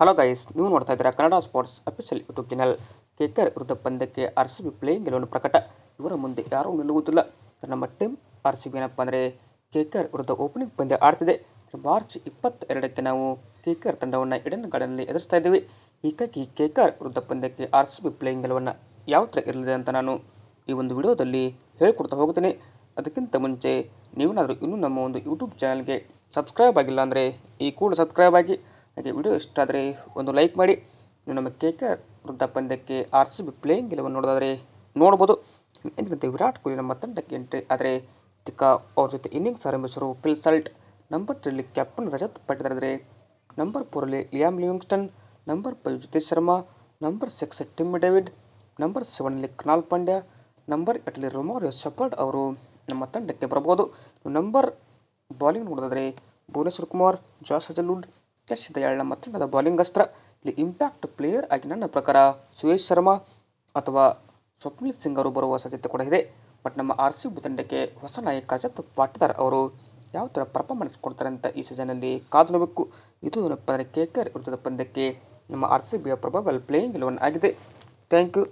Hello guys ನೀವು ನೋಡ್ತಾ ಇದ್ದೀರಾ Kannada sports official YouTube channel KKR ವಿರುದ್ಧ ಪಂದ್ಯಕ್ಕೆ ಆರ್ ಸಿ ಬಿ ಪ್ಲೇಯಿಂಗ್ ಗೆಲುವನ್ನು ಪ್ರಕಟ. ಇವರ ಮುಂದೆ ಯಾರೂ ನಿಲ್ಲುವುದಿಲ್ಲ. ನಮ್ಮ ಟೀಮ್ ಆರ್ ಸಿ ಬಿ ಏನಪ್ಪ ಅಂದರೆ ಕೇಕರ್ ವಿರುದ್ಧ ಓಪನಿಂಗ್ ಪಂದ್ಯ ಆಡ್ತಿದೆ. ಮಾರ್ಚ್ ಇಪ್ಪತ್ತೆರಡಕ್ಕೆ ನಾವು ಕೇಕರ್ ತಂಡವನ್ನು ಇಡನ್ ಗಾರ್ಡನ್ನಲ್ಲಿ ಎದುರಿಸ್ತಾ ಇದ್ದೀವಿ. ಹೀಗಾಗಿ ಕೇಕರ್ ವಿರುದ್ಧ ಪಂದ್ಯಕ್ಕೆ ಆರ್ ಸಿ ಬಿ ಪ್ಲೇಯಿಂಗ್ ಗೆಲುವನ್ನು ಯಾವ ಥರ ಇರಲಿದೆ ಅಂತ ನಾನು ಈ ಒಂದು ವಿಡಿಯೋದಲ್ಲಿ ಹೇಳ್ಕೊಡ್ತಾ ಹೋಗ್ತೀನಿ. ಅದಕ್ಕಿಂತ ಮುಂಚೆ ನೀವೇನಾದರೂ ಇನ್ನೂ ನಮ್ಮ ಒಂದು ಯೂಟ್ಯೂಬ್ ಚಾನಲ್ಗೆ ಸಬ್ಸ್ಕ್ರೈಬ್ ಆಗಿಲ್ಲ ಅಂದರೆ ಈ ಕೂಡ ಸಬ್ಸ್ಕ್ರೈಬ್ ಆಗಿ ಹಾಗೆ ವಿಡಿಯೋ ಇಷ್ಟ ಆದರೆ ಒಂದು ಲೈಕ್ ಮಾಡಿ. ನಮ್ಮ ಕೇಕರ್ ವೃದ್ಧ ಪಂದ್ಯಕ್ಕೆ ಆರ್ ಸಿ ಬಿ ಪ್ಲೇಯಿಂಗ್ ಗೆಲುವನ್ನು ನೋಡೋದಾದರೆ ನೋಡ್ಬೋದು. ಎಂದಿನಂತೆ ವಿರಾಟ್ ಕೊಹ್ಲಿ ನಮ್ಮ ತಂಡಕ್ಕೆ ಎಂಟ್ರಿ ಆದರೆ ತಿಕ್ಕಾ ಅವ್ರ ಜೊತೆ ಇನ್ನಿಂಗ್ಸ್ ಆರಂಭಿಸರು ಫಿಲ್ ಸಲ್ಟ್. ನಂಬರ್ ತ್ರೀಲಿ ಕ್ಯಾಪ್ಟನ್ ರಜತ್ ಪಾಟಿದಾರ್ ಆದರೆ number ಫೋರಲ್ಲಿ Liam Livingstone, number five Jitesh Sharma, number six Tim David, number ಸೆವೆನಲ್ಲಿ Krunal Pandya, number ಏಟಲ್ಲಿ ರೊಮಾರಿಯೋ ಸಫರ್ಡ್ ಅವರು ನಮ್ಮ ತಂಡಕ್ಕೆ ಬರಬಹುದು ನಂಬರ್ ಬಾಲಿಂಗ್ ನೋಡೋದಾದರೆ ಭುವನೇಶ್ವರ್ ಕುಮಾರ್, ಜಾಸ್ ಹಜಲ್ವುಡ್ ಯಶ್ ದಯಾಳ್ ನಮ್ಮ ತಂಡದ ಬಾಲಿಂಗ್ ಅಸ್ತ್ರ ಇಲ್ಲಿ ಇಂಪ್ಯಾಕ್ಟ್ ಪ್ಲೇಯರ್ ಆಗಿ ನನ್ನ ಪ್ರಕಾರ ಸುಯೇಶ್ ಶರ್ಮಾ ಅಥವಾ ಸ್ವಪ್ನಿಲ್ ಸಿಂಗ್ ಅವರು ಬರುವ ಸಾಧ್ಯತೆ ಕೂಡ ಇದೆ. ಬಟ್ ನಮ್ಮ ಆರ್ ಸಿ ಬಿ ತಂಡಕ್ಕೆ ಹೊಸ ನಾಯಕ ರಜತ್ ಪಾಟೀದಾರ್ ಅವರು ಯಾವ ಥರ ಪರ್ಫಾರ್ಮೆನ್ಸ್ ಕೊಡ್ತಾರೆ ಅಂತ ಈ ಸೀಸನಲ್ಲಿ ಕಾದು ನೋಡಬೇಕು ಇದು ಏನಪ್ಪ ಕೆ ಕೆ ವಿರುದ್ಧದ ಪಂದ್ಯಕ್ಕೆ ನಮ್ಮ ಆರ್ ಸಿ ಬಿಯ ಪ್ರಬಲ್ ಪ್ಲೇಯಿಂಗ್ ಇಲೆವನ್ ಆಗಿದೆ. Thank you